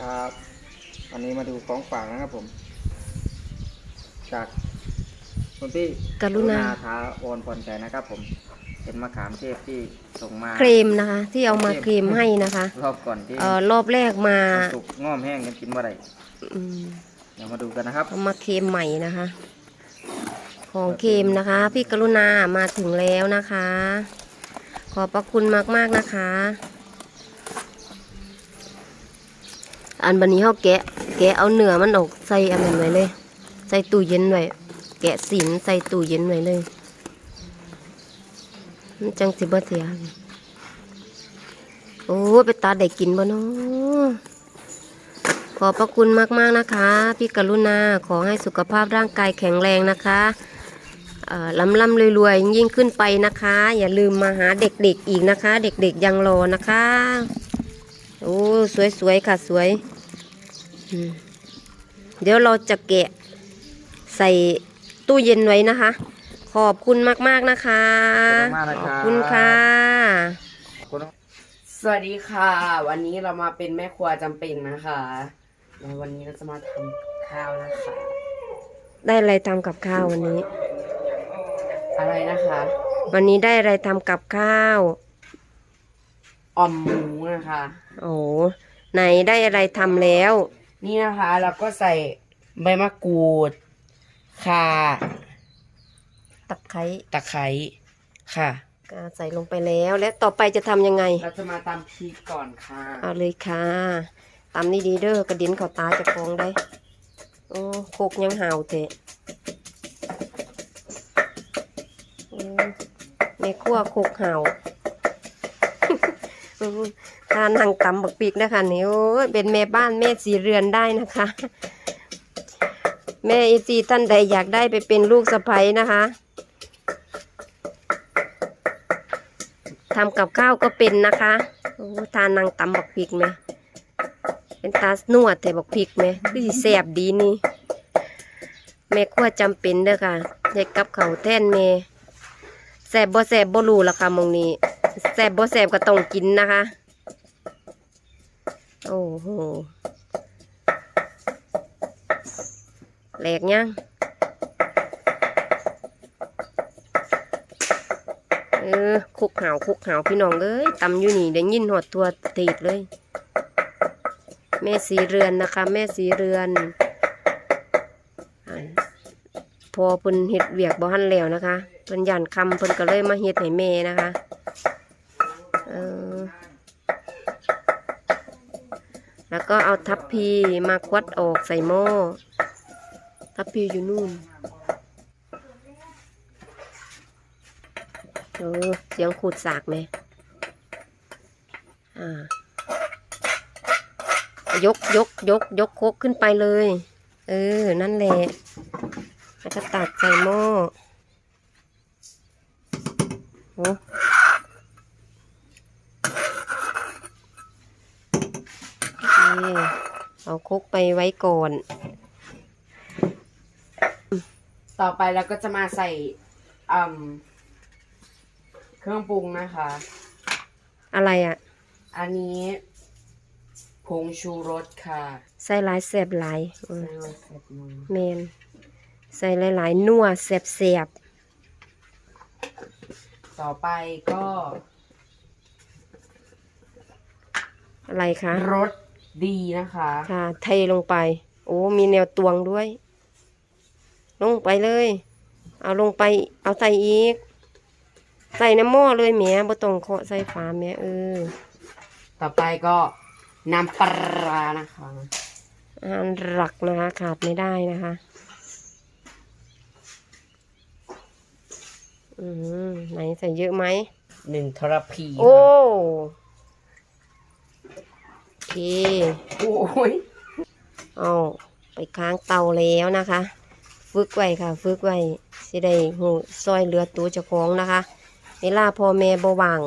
ครับวันนี้มาดูของฝากนะครับผม จากคุณพี่กรุณาทาโอนพรใจนะครับ ผม เป็นมะขามเทศที่ส่งมาเครมนะคะ ที่เอามาเครมให้นะคะ รอบก่อนที่เอ่อรอบแรกมามันสุกง่อมแห้งยังกินบ่ได้อืมเดี๋ยวมาดูกันนะครับเอามาเครมใหม่นะคะ ของเครมนะคะ พี่กรุณามาถึงแล้วนะคะ ขอบพระคุณมากๆนะคะ อันบันนี้เขาแกะ แกะเอาเนื้อมันออกใส่อันนั้นไว้เลย ใส่ตู้เย็นไว้แกะสินใส่ตู้เย็นไว้เลยมันจังสิบ่เสียโอ้ไปตาได้กินบ่เนาะขอบพระคุณมาก ๆ นะคะ พี่กรุณาขอให้สุขภาพร่างกายแข็งแรงนะคะเอ่อลำลำรวย ๆ ยิ่งขึ้นไปนะคะ อย่าลืมมาหาเด็ก ๆ อีกนะคะ เด็ก ๆ ยังรอนะคะ โอ้ สวย ๆ ค่ะ สวย เดี๋ยวเราจะแกะใส่ตู้เย็นไว้นะคะ ขอบคุณมากๆนะคะ ขอบคุณมากนะขครับอบคุณค่ะคุณสวัสดีค่ะ วันนี้เรามาเป็นแม่ครัวจำเป็นนะคะแล้ววันนี้เราจะมาทำข้าวนะคะ ได้อะไรทำกับข้าววันนี้ อะไรนะคะ วันนี้ได้อะไรทำกับข้าวอ่อมหมูนะคะ โอ้ไหนได้อะไรทำแล้ว นี่นะคะเราก็ใส่ใบมะกรูดข่าตะไคร้ตะไคร้ค่ะ ก็ใส่ลงไปแล้ว และต่อไปจะทำยังไง เราจะมาตำพริกก่อนค่ะ เอาเลยค่ะตำนี่ดีเด้อกระดินเขาตาจะฟองได้โอ้โคกยังห่าวเตะอืมแม่ขั้วโคกห่าว อานั่งตำบักปีกนะคะนี่โอ้ยเป็นแม่บ้านแม่สีเรือนได้นะคะ แม่อีซีท่านใดอยากได้ไปเป็นลูกสะใภ้นะคะทำกับข้าวก็เป็นนะคะโอ้ทานนางตำบักพริกไหม เป็นตาหนวดแต่บักพริกไหมคือสิแสบดีนี่ แม่ขั้วจำเป็นเด้อค่ะเด็กกับเขาแท่นแม่แสบบ่แสบบ่รู้ละค่ะมองนี้แสบบ่แสบก็ต้องกินนะคะ โอ้โหแหลกยังเออคุกหาวคุกหาวพี่น้องเอ้ยตำอยู่นี่ได้ยินหอดตัวตีดเลย แม่สีเรือนนะคะ แม่สีเรือนพอเพิ่นเฮ็ดเวียกบ่ทันแล้วนะคะเพิ่นยันคำเพิ่นก็เลยมาเฮ็ดให้แม่นะคะเออ แล้วก็เอาทัพพีมาควัดออกใส่หม้อ ทัพพีอยู่นู่นเออเสียงขูดสากไหม อ่า ยกยกยกยกโคกขึ้นไปเลย เออ นั่นแหละ แล้วก็ตักใส่หม้อโอ้ เอาโคกไปไว้ก่อน ต่อไปเราก็จะมาใส่อืมเครื่องปรุงนะคะ อะไรอะ อันนี้ผงชูรสค่ะ ใส่หลายแสบหลายอืมใส่ลงเสร็จมือเมน ใส่หลายๆนัวแสบต่อไปก็ๆอะไรคะรส ดีนะคะ ค่ะ เทลงไป โอ้ มีแนวตวงด้วย ลงไปเลย เอาลงไป เอาใส่อีก ใส่น้ำหม้อเลยแหม่บ่ต้องเคาะใส่ฝาแหม่เออ ต่อไปก็น้ำปลาร้านะคะอาหารหลักนะคะขาดไม่ได้นะคะ อืมไหนใส่เยอะไหม หนึ่งทรพีโอ้โอ เค โอ้ยเอาไปค้างเตาแล้วนะคะ ฝึกไว้ค่ะ ฝึกไว้สิได้หูซอยเหลือตัวเจ้าของนะคะ เวลาพ่อแม่บว่าง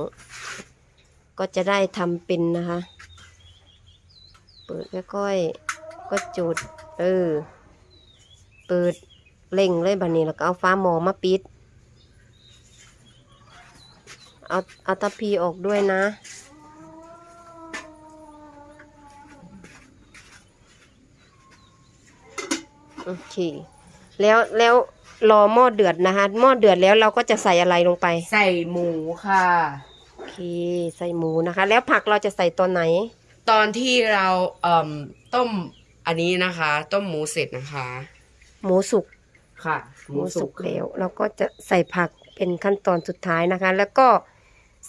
ก็จะได้ทำเป็นนะคะ เปิดค่อยๆก็จุด เออ เปิดเล่งเลยบัดนี้แล้วก็เอาฟ้าหมอมาปิด เอาเอาตะพีออกด้วยนะ โอเค แล้วแล้วรอหม้อเดือดนะคะหม้อเดือดแล้วเราก็จะใส่อะไรลงไป ใส่หมูค่ะ โอเค ใส่หมูนะคะ แล้วผักเราจะใส่ตอนไหน ตอนที่เราเอ่มต้มอันนี้นะคะ ต้มหมูเสร็จนะคะ หมูสุกค่ะ หมูสุกแล้วเราก็จะใส่ผักเป็นขั้นตอนสุดท้ายนะคะ แล้วก็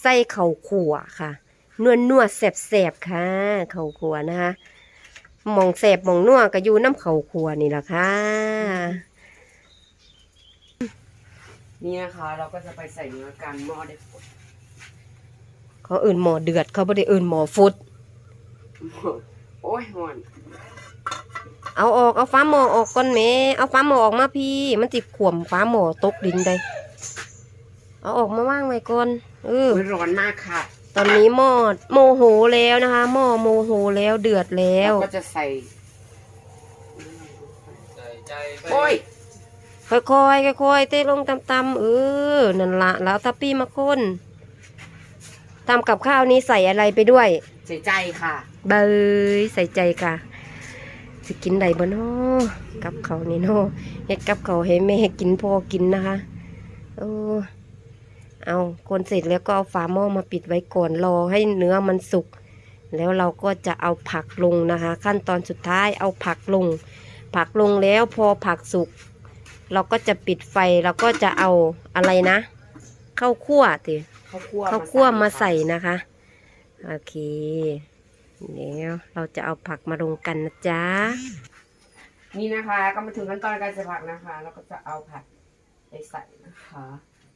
ใส่เข่าขั่วค่ะนวดนวดๆแสบแสบๆค่ะ เข่าขั่วนะคะ หมองแสบหมองนัวก็อยู่น้ำเข่าขั่วนี่แหละค่ะ นี่นะคะ เราก็จะไปใส่เนื้อกันหม้อได้ฝดเขาเอื่นหมอเดือด เขาไม่ได้เอื่นหมอฟุด โอ้ยหอนเอาออกเอาฟ้าหมอออกก่อนแหม่เอาฟ้าหมอออกมาพี่ มันติดข่วมฟ้าหมอตกดินได้ เอาออกมาว่างไว้ก่อนเออ โอ้ยร้อนมากค่ะ ตอนนี้หม้อโมโหแล้วนะคะหม้อโมโหแล้วเดือดแล้ว เราก็จะใส่โอ้ยค่อยๆค่อยๆเตะลงตำๆเออนั่นละแล้วทัพปี้มาคนทำกับข้าวนี้ใส่อะไรไปด้วย ใส่ใจค่ะ เบยใส่ใจค่ะจะกินได้บ่นาะกับเขาวนี่เนาะเฮ็ดกับเขาวให้แม่กินพอกินนะคะเออ เอาคนเสร็จแล้วก็เอาฝาหม้อมาปิดไว้ก่อนรอให้เนื้อมันสุก แล้วเราก็จะเอาผักลงนะคะ ขั้นตอนสุดท้ายเอาผักลง ผักลงแล้วพอผักสุก เราก็จะปิดไฟเราก็จะเอาอะไรนะข้าวคั่วติข้าวคั่วข้าวคั่วมาค่ะใส่นะคะโอเคเดี๋ยวเราจะเอาผักมาลงกันนะจ๊ะนี่นะคะ ก็มาถึงขั้นตอนการใส่ผักนะคะแล้วก็จะเอาผักไปใส่นะคะ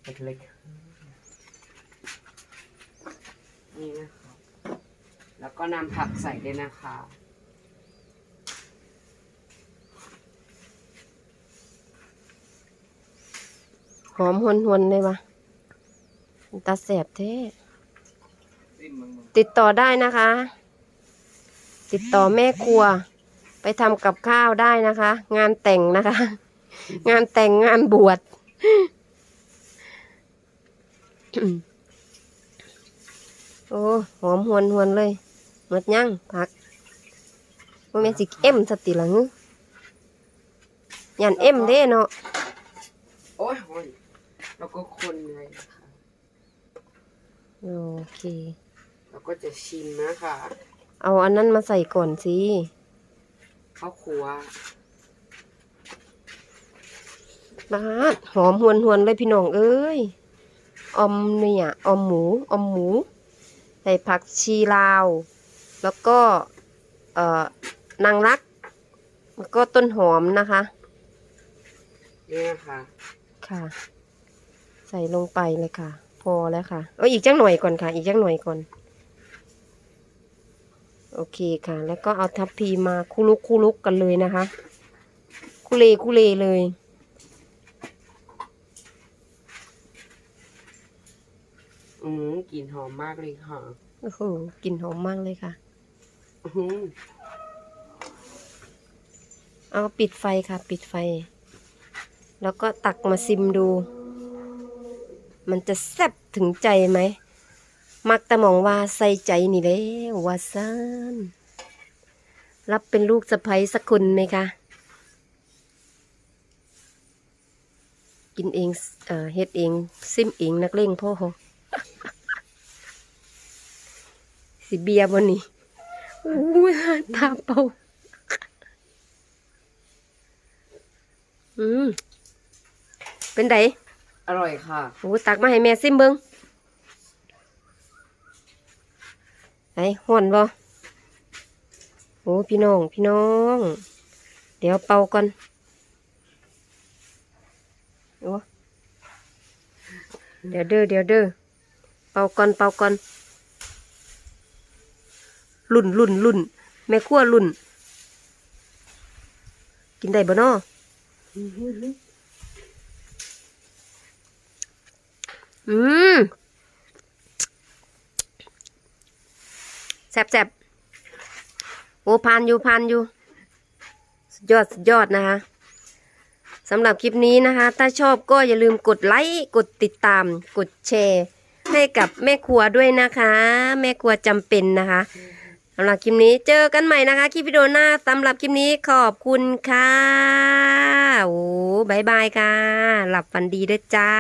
เล็กๆ นี่นะคะแล้วก็นำผักใส่เลยนะคะหอมหวนหวนๆเลยวะตาแสบเท่ซิมมึงมึงติดต่อได้นะคะ ติดต่อแม่ครัว ไปทำกับข้าวได้นะคะ งานแต่งนะคะ งานแต่งงานบวช โอ้หอมหวนหวนๆเลยหมดยังผักว่าแม่นสิเอ็มสติหลังยันเอ็มเด้เนาะโอ้ยโอ้ยแล้วก็คนเลยนะคะโอเค แล้วก็จะชิมนะคะ เอาอันนั้นมาใส่ก่อนสิข้าวคั่วบาดหอมหวนหวนๆเลยพี่น้องเอ้ยออมเนี่ยออมหมูออมหมู ใส่ผักชีลาว แล้วก็เอ่อนางรัก แล้วก็ต้นหอมนะคะ นี่นะคะค่ะ ใส่ลงไปเลยค่ะ พอแล้วค่ะ เอาอีกจังหน่อยก่อนค่ะ อีกจังหน่อยก่อน โอเคค่ะ แล้วก็เอาทัพพีมาคุลุกคุลุกกันเลยนะคะ คุเลคุเลเลย อืมกลิ่น หอมมากเลยค่ะโอ้โหกลิ่นหอมมากเลยค่ะ อื้อหือเอาปิดไฟค่ะ ปิดไฟ แล้วก็ตักมาซิมดู มันจะแซ่บถึงใจไหม มักแต่มองว่าใส่ใจนี่แหล้วว่าซ่านรับเป็นลูกสะใภ้สักคนไหมคะ กินเองเอ่อเฮ็ดเอง ซิมเองนักเลงพ่อ สิเบียร์บนนี่อู้ยตาเป่าอืมเป็นไดอร่อยค่ะโอ้ตักมาให้แม่ซิมเบิงไอ้ห่อนบ่โอ้พี่น้อง พี่น้อง เดี๋ยวเป่าก่อนโอ้เดี๋ยวเด้อเดี๋ยวเด้อเป่าก่อนเป่าก่อน ลุ่นลุ่นลุ่นแม่ขั้วลุ่น กินได้บ่น้ออืมแซ่บแซ่บโอ้พานอยู่พานอยู่ยอดสุดยอดนะคะสำหรับคลิปนี้นะคะ ถ้าชอบก็อย่าลืมกดไลค์กดติดตาม กดแชร์ ให้กับแม่ครัวด้วยนะคะ แม่ครัวจำเป็นนะคะ สำหรับคลิปนี้เจอกันใหม่นะคะ คลิปวิดีโอหน้าสำหรับคลิปนี้ขอบคุณค่ะโอ้บายบายค่ะ หลับฝันดีด้วยจ้า